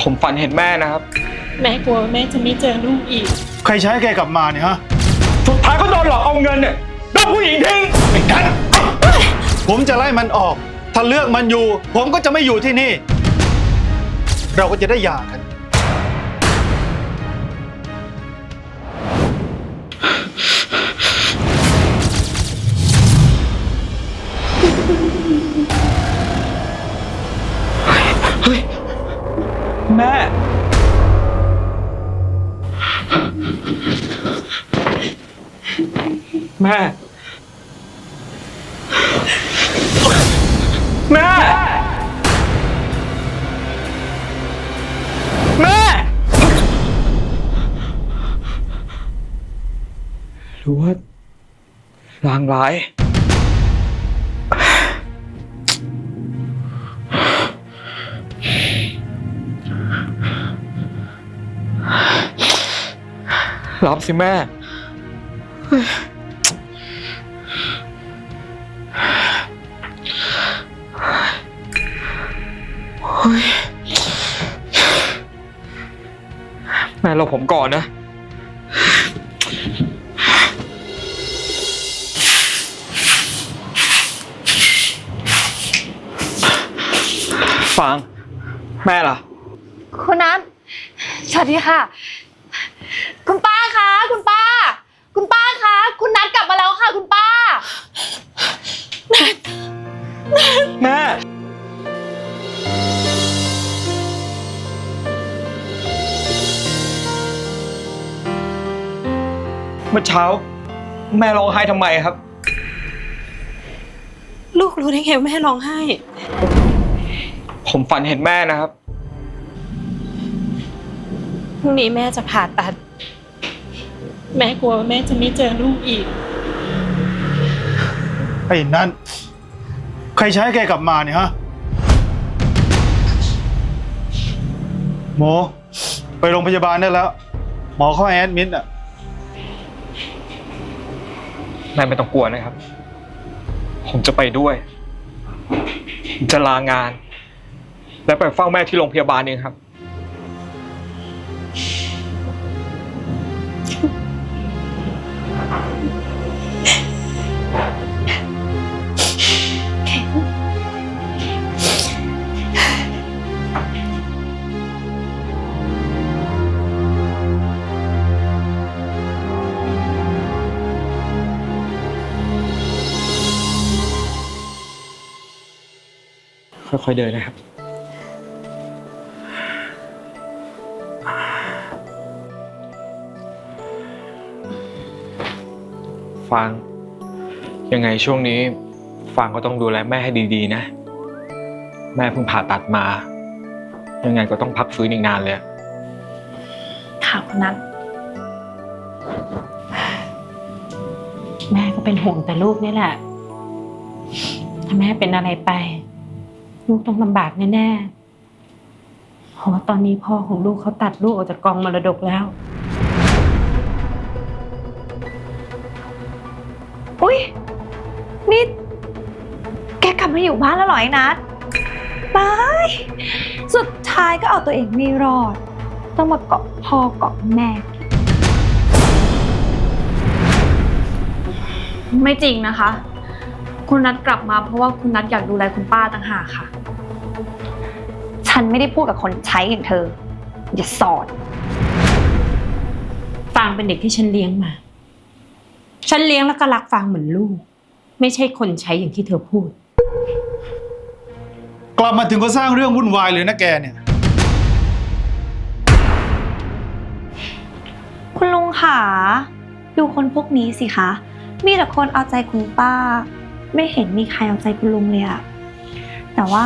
ผมฝันเห็นแม่นะครับ แม่กลัวว่าแม่จะไม่เจอลูกอีก ใครใช้ให้แกกลับมาเนี่ยฮะ สุดท้ายก็โดนหลอกเอาเงินเนี่ยโดนผู้หญิงทิ้งไอ้นัน ผมจะไล่มันออก ถ้าเลือกมันอยู่ ผมก็จะไม่อยู่ที่นี่ เราก็จะได้หย่ากัน แม่ แม่ แม่ หรือว่าลางร้าย รับสิแม่ แม่เราผมก่อนนะฟังแม่ล่ะ คุณนัทสวัสดีค่ะ คุณป้าคะ คุณป้า คุณป้าคะ คุณนัทกลับมาแล้วค่ะ คุณป้า เมื่อเช้า แม่ร้องไห้ทำไมครับ ลูกรู้ได้ไงว่าแม่ร้องไห้ ผมฝันเห็นแม่นะครับ พรุ่งนี้แม่จะผ่าตัด แม่กลัวว่าแม่จะไม่เจอลูกอีก ไอ้นั่น ใครใช้ให้แกกลับมาเนี่ยฮะหมอไปโรงพยาบาลได้แล้ว หมอเข้าแอดมิดอะ นายไม่ต้องกลัวนะครับ ผมจะไปด้วย จะลางาน และไปเฝ้าแม่ที่โรงพยาบาลเองครับ ค่อยเดินนะครับฟังยังไงช่วงนี้ฟังก็ต้องดูแลแม่ให้ดีๆ นะ แม่เพิ่งผ่าตัดมา ยังไงก็ต้องพักฟื้นอีกนานเลยอะค่ะคุณนัทแม่ก็เป็นห่วงแต่ลูกนี่แหละ ถ้าแม่เป็นอะไรไป ลูกต้องลำบากแน่ๆเพราะว่าตอนนี้พ่อของลูกเขาตัดลูกออกจากกองมรดกแล้ว อุ้ยนี่ แกกลับมาอยู่บ้านแล้วเหรอไอ้นัทบาย สุดท้ายก็เอาตัวเองไม่รอด ต้องมาเกาะพ่อเกาะแม่ ไม่จริงนะคะ คุณนัดกลับมาเพราะว่าคุณนัดอยากดูแลคุณป้าต่างหากค่ะ ฉันไม่ได้พูดกับคนใช้อย่างเธอ อย่าสอน ฟางเป็นเด็กที่ฉันเลี้ยงมา ฉันเลี้ยงแล้วก็รักฟางเหมือนลูก ไม่ใช่คนใช้อย่างที่เธอพูด กลับมาถึงก็สร้างเรื่องวุ่นวายเลยนะแกเนี่ย คุณลุงค่ะดูคนพวกนี้สิคะ มีแต่คนเอาใจคุณป้า ไม่เห็นมีใครเอาใจคุณลุงเลยอะแต่ว่า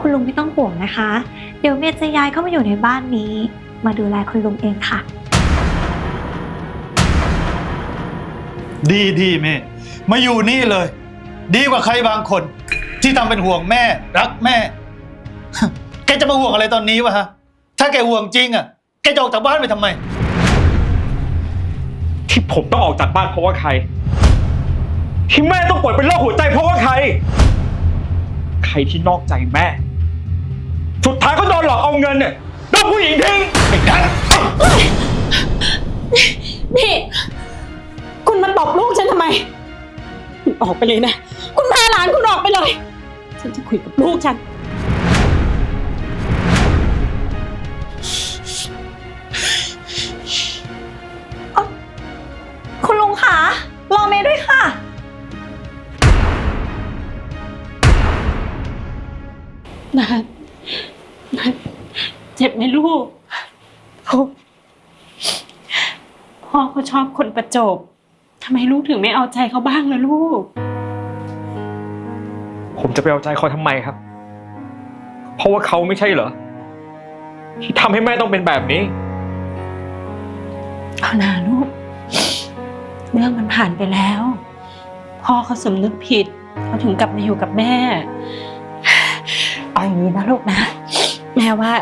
คุณลุงไม่ต้องห่วงนะคะ เดี๋ยวเมย์จะย้ายเข้ามาอยู่ในบ้านนี้ มาดูแลคุณลุงเองค่ะ ดีดีแม่ มาอยู่นี่เลย ดีกว่าใครบางคน ที่ทำเป็นห่วงแม่ รักแม่ แกจะมาห่วงอะไรตอนนี้วะฮะ ถ้าแกห่วงจริงอะ แกจะออกจากบ้านไปทำไม ที่ผมต้องออกจากบ้านเพราะว่าใคร ที่แม่ต้องป่วยเป็นโรคหัวใจเพราะว่าใคร ใครที่นอกใจแม่ สุดท้ายก็โดนหลอกเอาเงินเนี่ยโดนบผู้หญิงทิ้งไอ้นัทนี่ คุณมาตบลูกฉันทำไม คุณออกไปเลยนะ คุณพาหลานคุณออกไปเลย ฉันจะคุยกับลูกฉัน คุณลุงคะรอเมย์ด้วยค่ะนัดนัด เจ็บไหมลูกพ่อพ่อเขาชอบคนประจบทำไมลูกถึงไม่เอาใจเขาบ้างล่ะลูก ผมจะไปเอาใจเขาทำไมครับ เพราะว่าเขาไม่ใช่เหรอ ที่ทำให้แม่ต้องเป็นแบบนี้ เอานาลูก เรื่องมันผ่านไปแล้ว พ่อเขาสำนึกผิด เขาถึงกลับมาอยู่กับแม่ เอาอย่างนี้นะลูกนะ แม่ว่า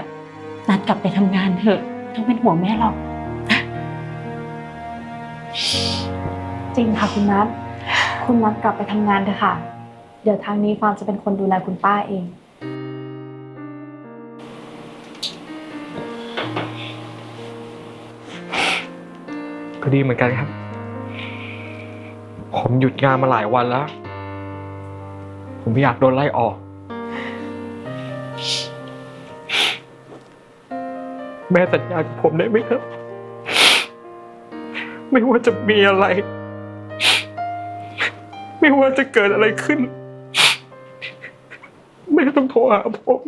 นัดกลับไปทำงานเถอะต้องเป็นห่วงแม่หรอกจริงค่ะคุณนัทคุณนัทกลับไปทำงานเถอะค่ะ เดี๋ยวทางนี้ฟางจะเป็นคนดูแลคุณป้าเอง ก็ดีเหมือนกันครับ ผมหยุดงานมาหลายวันแล้ว ผมไม่อยากโดนไล่ออก แม่สัญญากับผมได้ไหมครับ ไม่ว่าจะมีอะไร ไม่ว่าจะเกิดอะไรขึ้น แม่ต้องโทรหาผม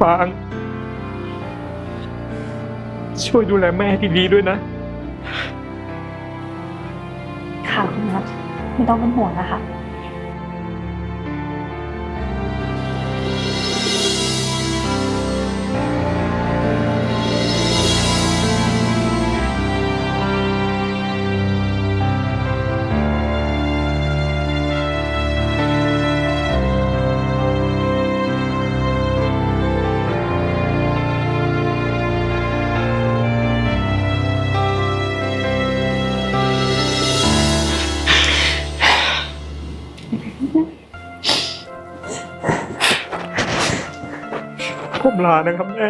ฟางช่วยดูแลแม่ให้ดีๆด้วยนะ ค่ะคุณนัทไม่ต้องเป็นห่วงนะคะ ลานะครับแม่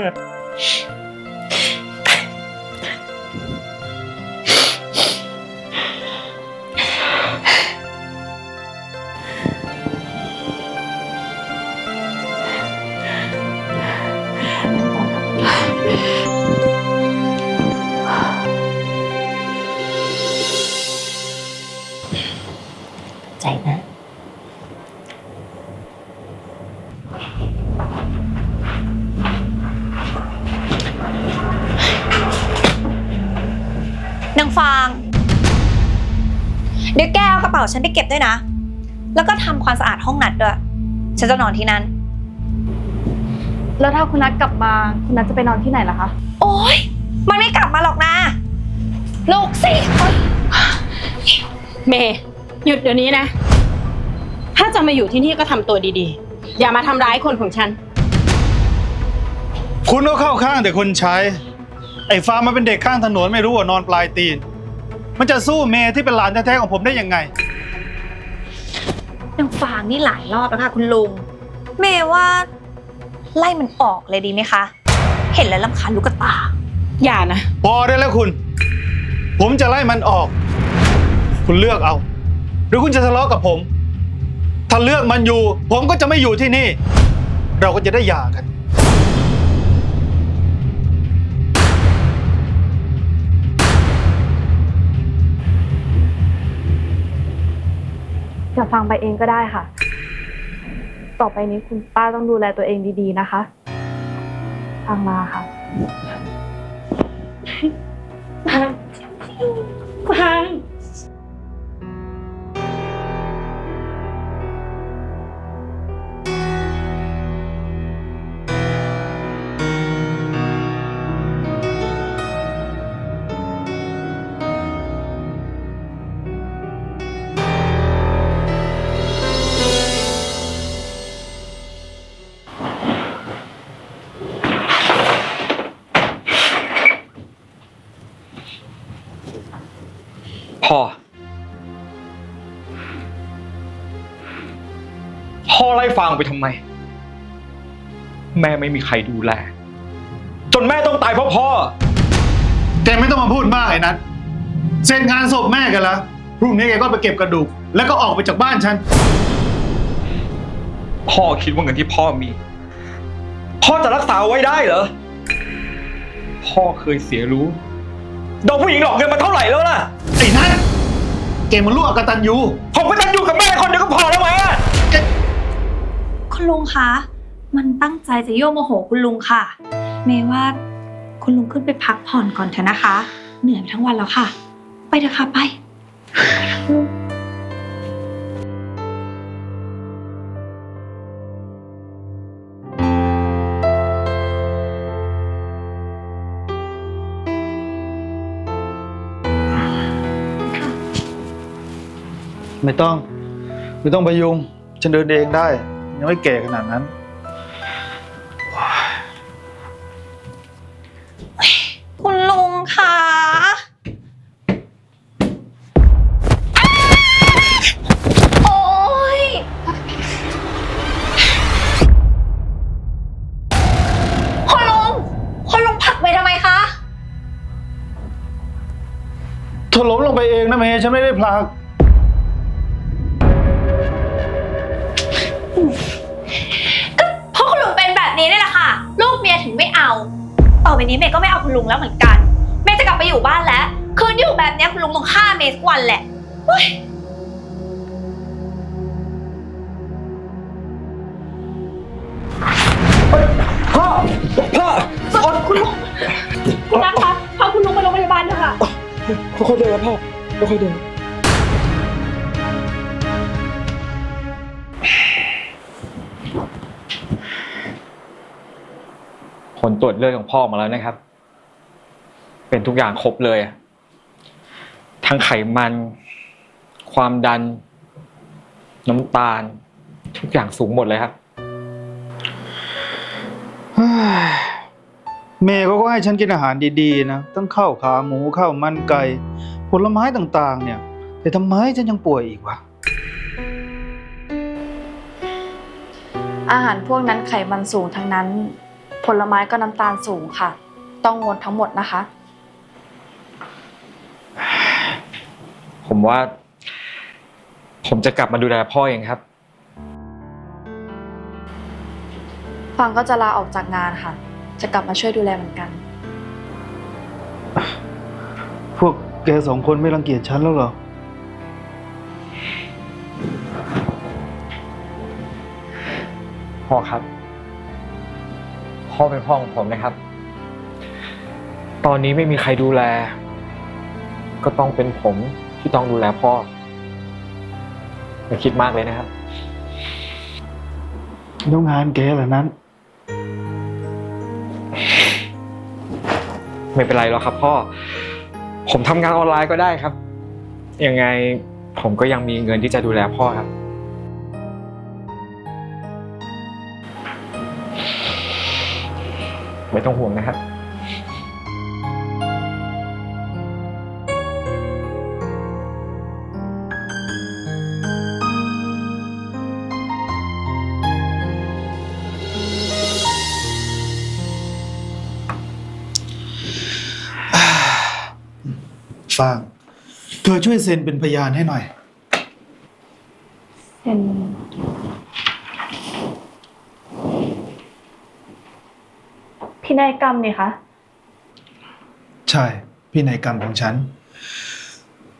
ฟาง เดี๋ยวแกเอากระเป๋าฉันไปเก็บด้วยนะ แล้วก็ทำความสะอาดห้องนัดด้วย ฉันจะนอนที่นั่น แล้วถ้าคุณนัทกลับมาคุณนัทจะไปนอนที่ไหนล่ะคะ โอ๊ย มันไม่กลับมาหรอกนะ ลูกสิโอ๊ยเมย์หยุดเดี๋ยวนี้นะ ถ้าจะมาอยู่ที่นี่ก็ทำตัวดีๆ อย่ามาทำร้ายคนของฉัน คุณก็เข้าข้างแต่คนใช้ ไอ้ฟาร์มมันเป็นเด็กข้างถนนไม่รู้ว่านอนปลายตีน มันจะสู้เมย์ที่เป็นหลานแท้ๆของผมได้ยังไง นางฟางนี่หลายรอบแล้วค่ะคุณลุง เมย์ว่า ไล่มันออกเลยดีไหมคะ เห็นแล้วลำคาญลูกกระตา อย่านะ พอได้แล้วคุณ ผมจะไล่มันออก คุณเลือกเอา หรือคุณจะทะเลาะกับผม ถ้าเลือกมันอยู่ ผมก็จะไม่อยู่ที่นี่ เราก็จะได้หย่ากัน จะฟังไปเองก็ได้ค่ะ ต่อไปนี้คุณป้าต้องดูแลตัวเองดีๆนะคะ ฟังมาค่ะฟัง ฟังพ่อไล่ฟางไปทำไม แม่ไม่มีใครดูแล จนแม่ต้องตายเพราะพ่อ แกไม่ต้องมาพูดมากไอ้นัทเสร็จงานศพแม่กันแล้วพรุ่งนี้แกก็ไปเก็บกระดูก แล้วก็ออกไปจากบ้านฉัน พ่อคิดว่าเงินที่พ่อมี พ่อจะรักษาเอาไว้ได้เหรอ พ่อเคยเสียรู้โดนผู้หญิงหลอกเงินมาเท่าไหร่แล้วล่ะ ไอ้นัทแกมันลูกอกตันยูผมก็ตั้งอยู่กับแม่คนเดียวก็พอแล้วไหมอะ คุณลุงคะ มันตั้งใจจะยั่วโมโหคุณลุงค่ะ เมย์ว่าคุณลุงขึ้นไปพักผ่อนก่อนเถอะนะคะ เหนื่อยมาทั้งวันแล้วค่ะ ไปเถอะค่ะไปไม่ต้อง ไม่ต้องพยุง ฉันเดินเองได้ ยังไม่แก่ขนาดนั้น คุณลุงคะโอ๊ย คุณลุง คุณลุงผลักไปทำไมคะ เธอล้มลงไปเองนะเมย์ฉันไม่ได้พลา กเพราะคุณลุงเป็นแบบนี้นี่แหละค่ะ ลูกเมียถึงไม่เอา ต่อไปนี้เมย์ก็ไม่เอาคุณลุงแล้วเหมือนกัน เมย์จะกลับไปอยู่บ้านแล้ว คืนอยู่แบบเนี้ยคุณลุงต้องฆ่าเมย์ทุกวันแหละเฮ้ยพ่อ พ่อคุณลุงคุณนัทคะพาคุณลุงไปโรงพยาบาลเถอะค่ะ ค่อยๆเดินนะพ่อค่อยๆเดิน ลตรวจเลือดของพ่อมาแล้วนะครับ เป็นทุกอย่างครบเลยอะทั้งไขมัน ความดัน น้ำตาล ทุกอย่างสูงหมดเลยครับเฮ้ยเมย์เขาก็ให้ฉันกินอาหารดีๆนะตั้งข้าวขาหมูข้าวมันไก่ ผลไม้ต่างๆ เนี่ย แต่ทำไมฉันยังป่วยอีกวะ อาหารพวกนั้นไขมันสูงทั้งนั้น ผลไม้ก็น้ำตาลสูงค่ะ ต้องงดทั้งหมดนะคะ ผมว่า ผมจะกลับมาดูแลพ่อเองครับ ฟังก็จะลาออกจากงานค่ะ จะกลับมาช่วยดูแลเหมือนกัน พวกแกสองคนไม่รังเกียจฉันแล้วเหรอ พ่อครับ พ่อเป็นพ่อของผมนะครับ ตอนนี้ไม่มีใครดูแล ก็ต้องเป็นผมที่ต้องดูแลพ่ออย่าคิดมากเลยนะครับ แล้วงานแกเหล่านั้น ไม่เป็นไรหรอกครับ พ่อ ผมทำงานออนไลน์ก็ได้ครับ ยังไงผมก็ยังมีเงินที่จะดูแลพ่อครับ ไม่ต้องห่วงนะครับฟางเธอช่วยเซ็นเป็นพยานให้หน่อยเป็น นัยกรรมนี่คะ ใช่พินัยกรรมของฉัน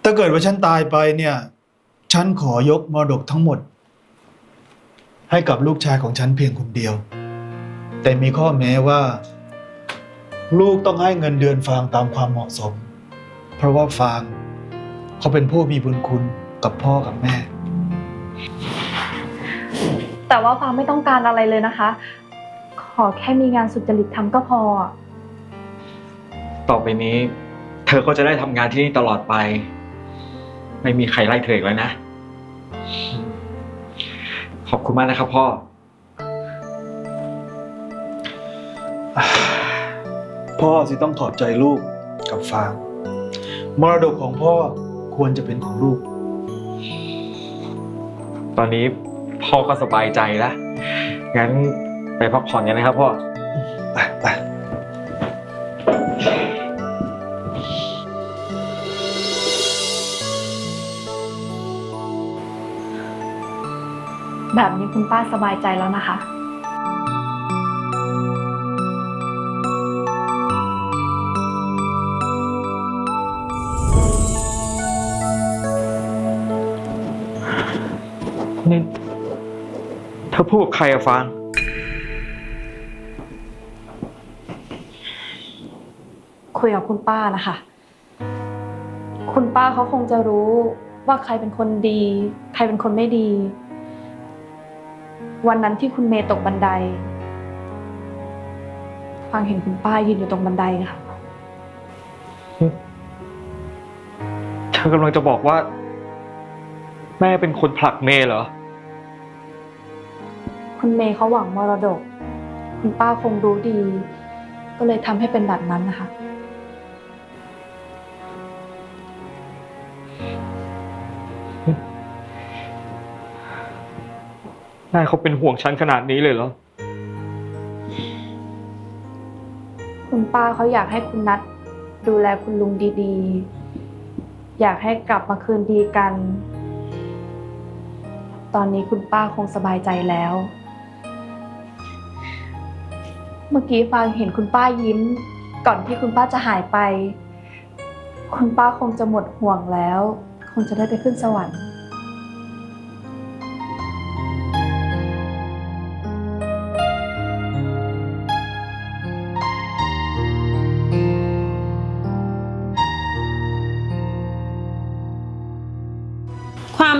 ถ้าเกิดว่าฉันตายไปเนี่ย ฉันขอยกมรดกทั้งหมด ให้กับลูกชายของฉันเพียงคนเดียว แต่มีข้อแม้ว่า ลูกต้องให้เงินเดือนฟางตามความเหมาะสม เพราะว่าฟางเขาเป็นผู้มีบุญคุณกับพ่อกับแม่ แต่ว่าฟังไม่ต้องการอะไรเลยนะคะ ขอแค่มีงานสุจริตทำก็พอ ต่อไปนี้ เธอก็จะได้ทำงานที่นี่ตลอดไป ไม่มีใครไล่เธออีกแล้วนะ ขอบคุณมากนะครับพ่อ พ่อสิต้องขอบใจลูกกับฟางมรดกของพ่อควรจะเป็นของลูก ตอนนี้พ่อก็สบายใจแล้ว งั้น ไปพักผ่อนกันนะครับพ่อ ไปไปแบบนี้คุณป้าสบายใจแล้วนะคะ นี่เธอพูดกับใครอะฟาง คุยกับคุณป้านะคะ คุณป้าเขาคงจะรู้ว่าใครเป็นคนดี ใครเป็นคนไม่ดี วันนั้นที่คุณเมย์ตกบันได ฟังเห็นคุณป้ายืนอยู่ตรงบันไดค่ะเธอกำลังจะบอกว่า แม่เป็นคนผลักเมย์เหรอ คุณเมย์เขาหวังมรดก คุณป้าคงรู้ดี ก็เลยทำให้เป็นแบบนั้นนะคะ แม่เขาเป็นห่วงฉันขนาดนี้เลยเหรอ คุณป้าเขาอยากให้คุณนัทดูแลคุณลุงดีๆ อยากให้กลับมาคืนดีกัน ตอนนี้คุณป้าคงสบายใจแล้ว เมื่อกี้ฟังเห็นคุณป้ายิ้ม ก่อนที่คุณป้าจะหายไป คุณป้าคงจะหมดห่วงแล้ว คงจะได้ไปขึ้นสวรรค์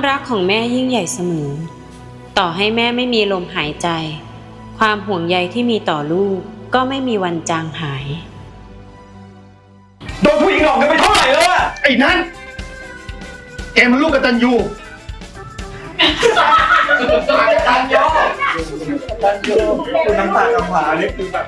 รักของแม่ยิ่งใหญ่เสมอ ต่อให้แม่ไม่มีลมหายใจ ความห่วงใยที่มีต่อลูกก็ไม่มีวันจางหาย โดนผู้หญิงหลอกกันไปเท่าไหร่แล้วอะไอ้นั่นแกมันลูกกตันยูคุณน้ำตาลำพานี่คือแบบ